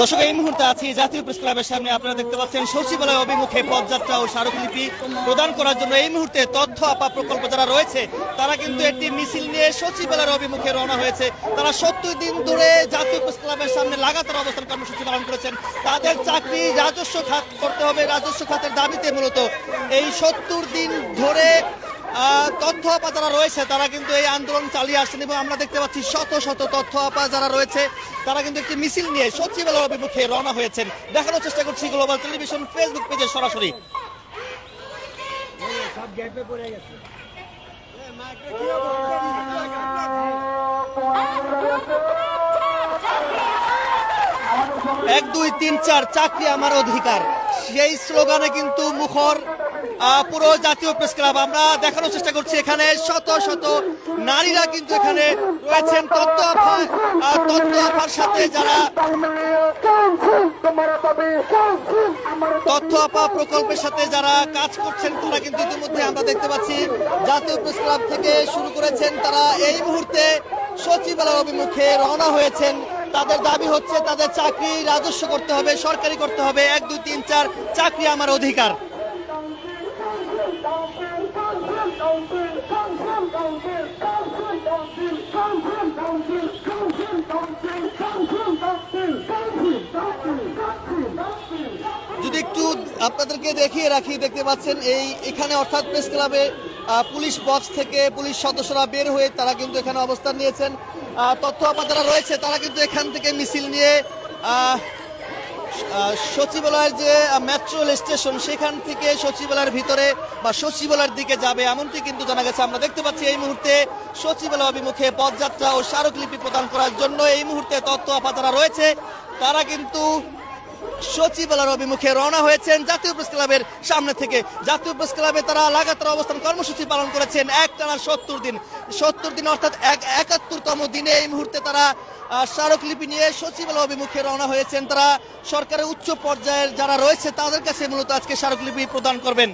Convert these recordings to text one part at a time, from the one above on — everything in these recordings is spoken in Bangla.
দর্শক, এই মুহূর্তে আছি জাতীয় প্রেস ক্লাবের সামনে। আপনারা দেখতে পাচ্ছেন সচিবালয় অভিমুখে পদযাত্রা ও স্মারকলিপি প্রদান করার জন্য এই মুহূর্তে তথ্য আপা প্রকল্প যারা রয়েছে, তারা কিন্তু একটি মিছিল নিয়ে সচিবালয়ের অভিমুখে রওনা হয়েছে। তারা সত্তর দিন ধরে জাতীয় প্রেস ক্লাবের সামনে লাগাতার অবস্থান কর্মসূচি পালন করেছেন। তাদের চাকরি রাজস্ব খাত করতে হবে। রাজস্ব খাতের দাবিতে মূলত এই সত্তর দিন ধরে তথ্য আপা যারা রয়েছে, তারা কিন্তু এই আন্দোলন চালিয়ে আসছেন এবং আমরা দেখতে পাচ্ছি শত শত তথ্য আপা যারা রয়েছে, তারা কিন্তু একটি মিছিল নিয়ে সচিবালয় অভিমুখে রওনা হয়েছেন। দেখানোর চেষ্টা করছি গ্লোবাল টেলিভিশন ফেসবুক পেজে সরাসরি। এক, দুই, তিন, চার, চাকরি আমার অধিকার। সেই স্লোগানে কিন্তু মুখর পুরো জাতীয় প্রেস ক্লাব, আমরা দেখানোর চেষ্টা করছি এখানে শত শত নারীরা কিন্তু এখানে রয়েছেন। আফার সাথে যারা তথ্য আপা প্রকল্পের সাথে যারা কাজ করছেন, তারা কিন্তু ইতিমধ্যে আমরা দেখতে পাচ্ছি। জাতীয় প্রেস ক্লাব থেকে শুরু করেছেন তারা এই মুহূর্তে সচিবালয় অভিমুখে রওনা হয়েছেন। তাদের দাবি হচ্ছে তাদের চাকরি রাজস্ব করতে হবে, সরকারি করতে হবে। এক, দুই, তিন, চার, চাকরি আমার অধিকার। যদি একটু আপনাদেরকে দেখিয়ে রাখি, দেখতে পাচ্ছেন এই এখানে অর্থাৎ প্রেস ক্লাবে পুলিশ বক্স থেকে পুলিশ সদস্যরা বের হয়ে তারা কিন্তু এখানে অবস্থান নিয়েছেন। তথ্য আপা যারা রয়েছে, তারা কিন্তু এখান থেকে মিছিল নিয়ে সচিবালয়ের যে মেট্রো স্টেশন সেখান থেকে সচিবালয়ের ভিতরে বা সচিবালয়ের দিকে যাবে, এমনটি কিন্তু জানা গেছে। আমরা দেখতে পাচ্ছি এই মুহূর্তে সচিবালয় অভিমুখে পদযাত্রা ও স্মারকলিপি প্রদান করার জন্য এই মুহূর্তে তথ্য আপা রয়েছে। তারা কিন্তু সচিবালয়ের অভিমুখে রওনা হয়েছেন জাতীয় প্রেস ক্লাবের সামনে থেকে। জাতীয় প্রেস ক্লাবে তারা লাগাতার অবস্থান কর্মসূচি পালন করেছেন। এক টানা সত্তর দিন। সত্তর দিন অর্থাৎ এক একাত্তরতম দিনে এই মুহূর্তে তারা স্মারকলিপি নিয়ে সচিবালয় অভিমুখে রওনা হয়েছেন। তারা সরকারের উচ্চ পর্যায়ের যারা রয়েছে, তাদের কাছে মূলত আজকে স্মারকলিপি প্রদান করবেন।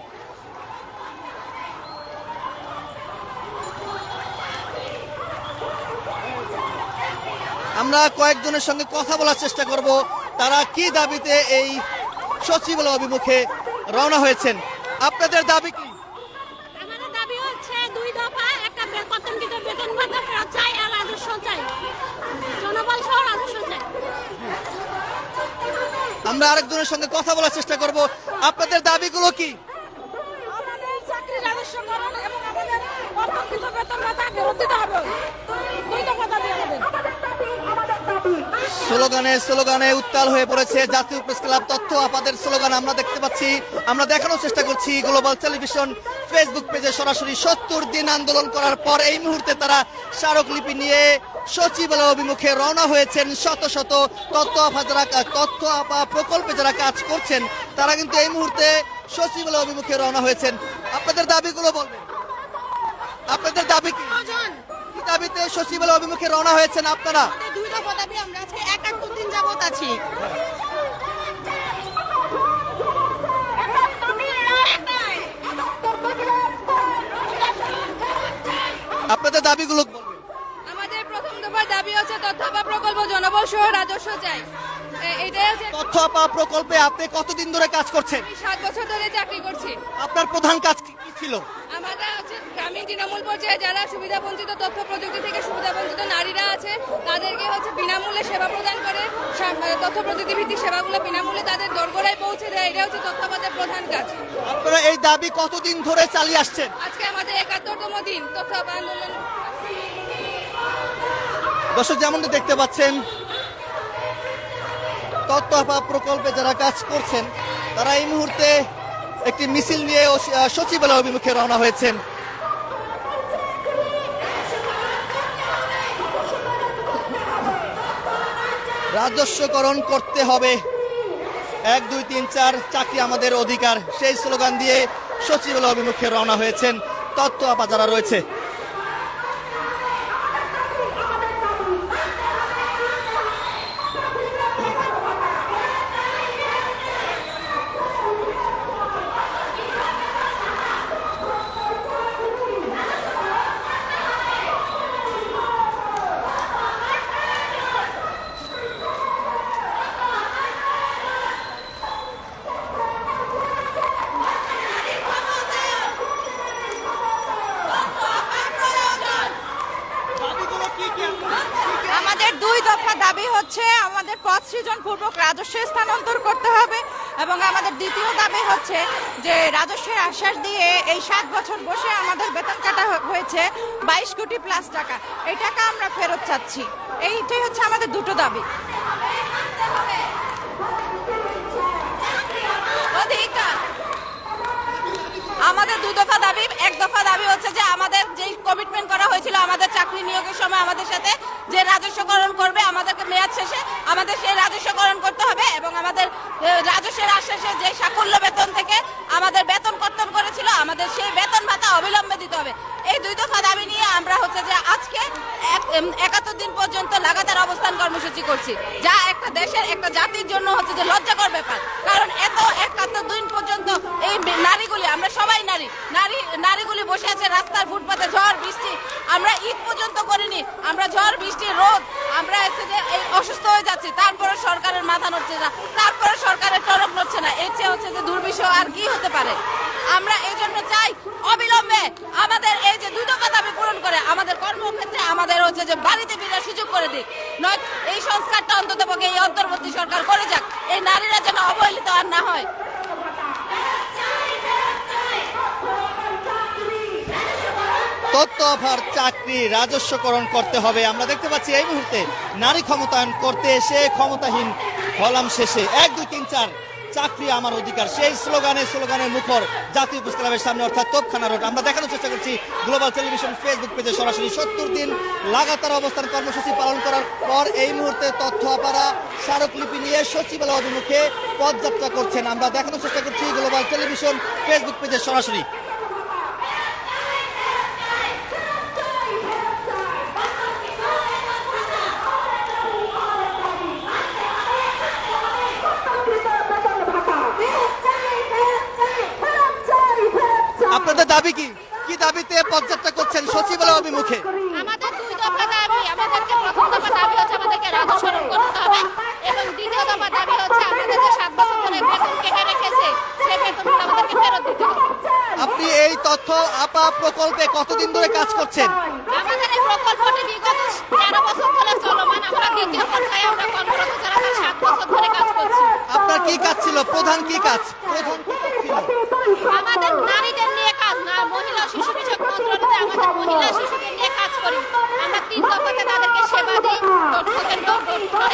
আমরা কয়েকজনের সঙ্গে কথা বলার চেষ্টা করব। তারা কি দাবিতে এই সচিবালয় অভিমুখে রওনা হয়েছেন? আপনাদের দাবি কি? আমাদের দাবি হচ্ছে দুই দফা একটা বেতনকৃত বেতন ভাতা ফেরত চাই আর রাজস্ব চাই। জনবল সহ রাজস্ব চাই। আমরা আরেকজনের সঙ্গে কথা বলার চেষ্টা করব। আপনাদের দাবিগুলো কি? আমাদের চাকরি রাজস্বকরণ এবং আমাদের বেতন ভাতা ফেরত দিতে হবে। দুই দফা দাবি আমাদের। স্লোগানে স্লোগানে উত্তাল হয়ে পড়েছে জাতীয় প্রেস ক্লাব তথ্য আপাদের স্লোগান। আমরা দেখতে পাচ্ছি আমরা দেখানোর চেষ্টা করছি গ্লোবাল টেলিভিশন ফেসবুক পেজে সরাসরি সত্তর দিন আন্দোলন করার পর এই মুহূর্তে তারা স্মারকলিপি নিয়ে সচিবালয় অভিমুখে রওনা হয়েছেন। শত শত তথ্য আপা যারা তথ্য আপা প্রকল্পে যারা কাজ করছেন তারা কিন্তু এই মুহূর্তে সচিবালয় অভিমুখে রওনা হয়েছেন। আপনাদের দাবিগুলো বলবেন। আপনাদের দাবি কি? দাবিতে সচিবালয় অভিমুখে রওনা হয়েছেন আপনারা? দফা দাবি আমরা আজকে একাত্তর দিন যাবত আছি। আপনাদের দাবিগুলো আমাদের প্রথম দফার দাবি হচ্ছে তথ্য বা প্রকল্প জনবল সহ রাজস্ব চাই। এটাই হচ্ছে তথ্য আপা প্রকল্পে আপনি কতদিন ধরে কাজ করছেন? আমি সাত বছর ধরে চাকরি করছি। আপনার প্রধান কাজ কি কি ছিল? আমাদের হচ্ছে গ্রামীণ তৃণমূল পর্যায়ে যারা সুবিধা বঞ্চিত তথ্য প্রযুক্তি থেকে সুবিধা বঞ্চিত নারীরা আছে তাদেরকে হচ্ছে বিনামূল্যে সেবা প্রদান করে সা- মানে তথ্য প্রযুক্তি ভিত্তিক সেবাগুলো বিনামূল্যে তাদের দোরগোড়ায় পৌঁছে দেয় এটা হচ্ছে তথ্যপাতের প্রধান কাজ। আপনারা এই দাবি কতদিন ধরে চালিয়ে আসছেন? আজকে আমাদের একাত্তরতম দিন তথ্য আন্দোলন। দর্শক যেমনটি দেখতে পাচ্ছেন তথ্য আপা প্রকল্পে যারা কাজ করছেন তারা এই মুহূর্তে একটি মিছিল নিয়ে সচিবালয় অভিমুখে রওনা হয়েছেন। রাজস্বকরণ করতে হবে। এক, দুই, তিন, চার, চাকরি আমাদের অধিকার। সেই স্লোগান দিয়ে সচিবালয় অভিমুখে রওনা হয়েছেন তথ্য আপা যারা রয়েছে। হচ্ছে আমাদের পথ সৃজনপূর্বক রাজস্ব স্থানান্তর করতে হবে এবং আমাদের দ্বিতীয় দাবি হচ্ছে যে রাজস্বের আশ্বাস দিয়ে এই সাত বছর বসে আমাদের বেতন কাটা হয়েছে বাইশ কোটি প্লাস টাকা। এই টাকা আমরা ফেরত চাচ্ছি। এইটাই হচ্ছে আমাদের দুটো দাবি। আমাদের দু দফা দাবি, এক দফা দাবি হচ্ছে যে আমাদের যেই কমিটমেন্ট করা হয়েছিল আমাদের চাকরি নিয়োগের সময় আমাদের সাথে যে রাজস্বকরণ করবে, আমাদেরকে মেয়াদ শেষে আমাদের সেই রাজস্বকরণ করতে হবে এবং আমাদের রাজস্বের আশ্বাসে যে সাফল্য বেতন থেকে আমাদের বেতন কর্তন করেছিল, আমাদের সেই বেতন ভাতা অবিলম্বে দিতে হবে। এই দুই দফা দাবি নিয়ে আমরা হচ্ছে যে আজকে একাত্তর দিন পর্যন্ত লাগাতার অবস্থান কর্মসূচি করছি। যা একটা দেশের, একটা জাতির জন্য হচ্ছে যে লজ্জাকর ব্যাপার। কারণ এত একাত্তর দিন পর্যন্ত এই নারীগুলি, আমরা সবাই নারী। নারী, নারীগুলি বসে আছে রাস্তার ফুটপাতে, ঝড়, বৃষ্টি। আমরা ঈদ পর্যন্ত করিনি আমরা ঝড় বৃষ্টি রোদ আমরা হচ্ছে যে এই অসুস্থ হয়ে যাচ্ছি তারপরে সরকারের মাথা নড়ছে না তারপরে সরকারের টনক নড়ছে না এর চেয়ে হচ্ছে যে দুর্বিষহ আর কি হতে পারে আমরা এই জন্য চাই অবিলম্বে আমাদের এই যে দুই দফা দাবি পূরণ করে আমাদের কর্মক্ষেত্রে আমাদের হচ্ছে যে বাড়িতে ফেরার সুযোগ করে দিক। নয়, এই সংস্কারটা অন্তত পক্ষে এই অন্তর্বর্তী সরকার করে যাক। এই নারীরা যেন অবহেলিত আর না হয়। তথ্য চাকরি, রাজস্বকরণ করতে হবে। আমরা দেখতে পাচ্ছি এই মুহূর্তে নারী ক্ষমতায়ন করতে এসে ক্ষমতাহীন হলাম শেষে। এক, দুই, তিন, চার। চাকরি আমার অধিকার। সেই স্লোগানে, স্লোগানের মুখর জাতীয় প্রেস সামনে অর্থাৎ তোপখানা রোড আমরা দেখানোর চেষ্টা করছি গ্লোবাল টেলিভিশন ফেসবুক পেজে সরাসরি সত্তর দিন লাগাতার অবস্থান কর্মসূচি পালন করার পর এই মুহূর্তে তথ্য অপারা স্মারকলিপি নিয়ে সচিবালয় অভিমুখে পদযাত্রা করছেন। আমরা দেখানোর চেষ্টা করছি গ্লোবাল টেলিভিশন ফেসবুক পেজে সরাসরি আপনাদের দাবি কি? কি দাবিতে পদযাত্রা করছেন সচিবালয় অভিমুখে? আমাদের দুই দফা দাবি আমাদেরকে প্রথম দফা দাবি হচ্ছে আমাদেরকে রাজস্বরণ করতে হবে এবং দ্বিতীয় দফা দাবি হচ্ছে আমাদের যে সাত বছর ধরে বেতন কেটে রেখেছে সেই বেতনগুলো আমাদেরকে ফেরত দিতে হবে। আপনি এই তথ্য আপা প্রকল্পে কতদিন ধরে কাজ করছেন? আমাদের এই প্রকল্পটি বিগত তেরো বছর ধরে চলমান। আমরা দ্বিতীয় পর্যায়ে আমরা কর্মরত যারা সাত বছর ধরে কাজ করছি। আপনার কি কাজ ছিল? প্রধান কি কাজ? প্রধান আমাদের নারীদের নিয়ে কাজ না মহিলা ও শিশু বিষয়ক মন্ত্রণালয়ে আমাদের মহিলা শিশুদের নিয়ে কাজ করি। আমরা তিন দফাতে তাদেরকে সেবা দিই ডোর টু ডোর